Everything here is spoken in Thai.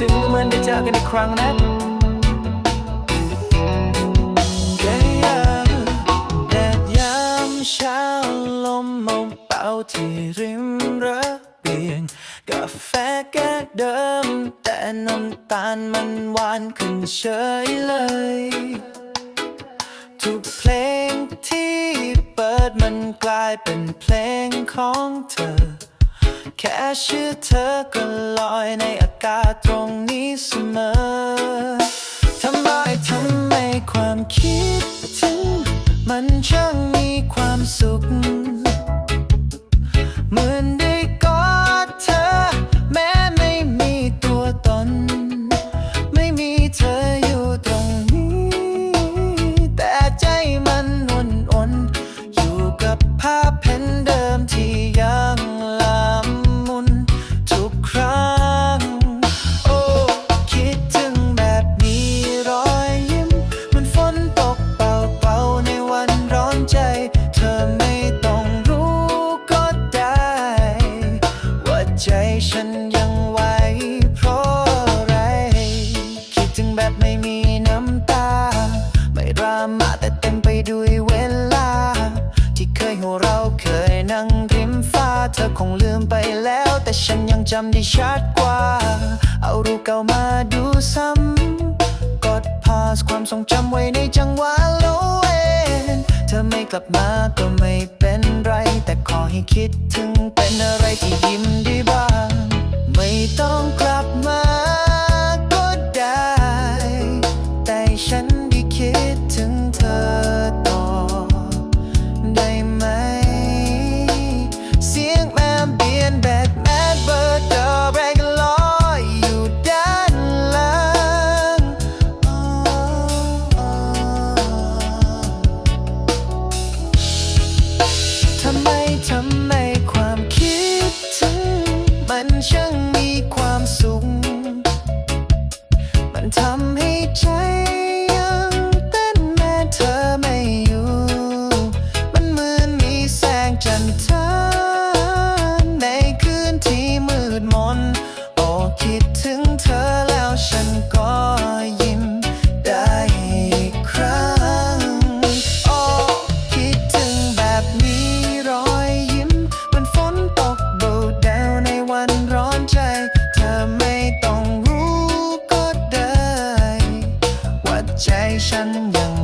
กันอีกครั้งนะแดดยามแดดยามเช้าลมเบาๆที่ริมระเบียงกาแฟแก้เดิม แต่น้ำตาลมันหวานขึ้นเฉยเลย ทุกเพลงที่เปิดมันกลายเป็นเพลงของเธอ แค่ชื่อเธอก็ลอยในอากาศตรงนี้เสมอ ทำไมทำไมความคิดถึงมันช่าง ใจฉันยังไหวเพราะอะไร คิดถึงแบบไม่มีน้ำตา ไม่รามาแต่เต็มไปด้วยเวลา ที่เคยหัวเราเคยนั่งริมฟ้า เธอคงลืมไปแล้ว แต่ฉันยังจำได้ชัดกว่า เอารูปเก่ามาดูซ้ำกดพาสความทรงจำไว้ในจังหวะโลเวนเธอไม่กลับมาก็ไม่เป็น แต่ขอให้คิดถึงเป็นอะไรที่ยิ้มได้บ้าง ทำ ใจฉันยัง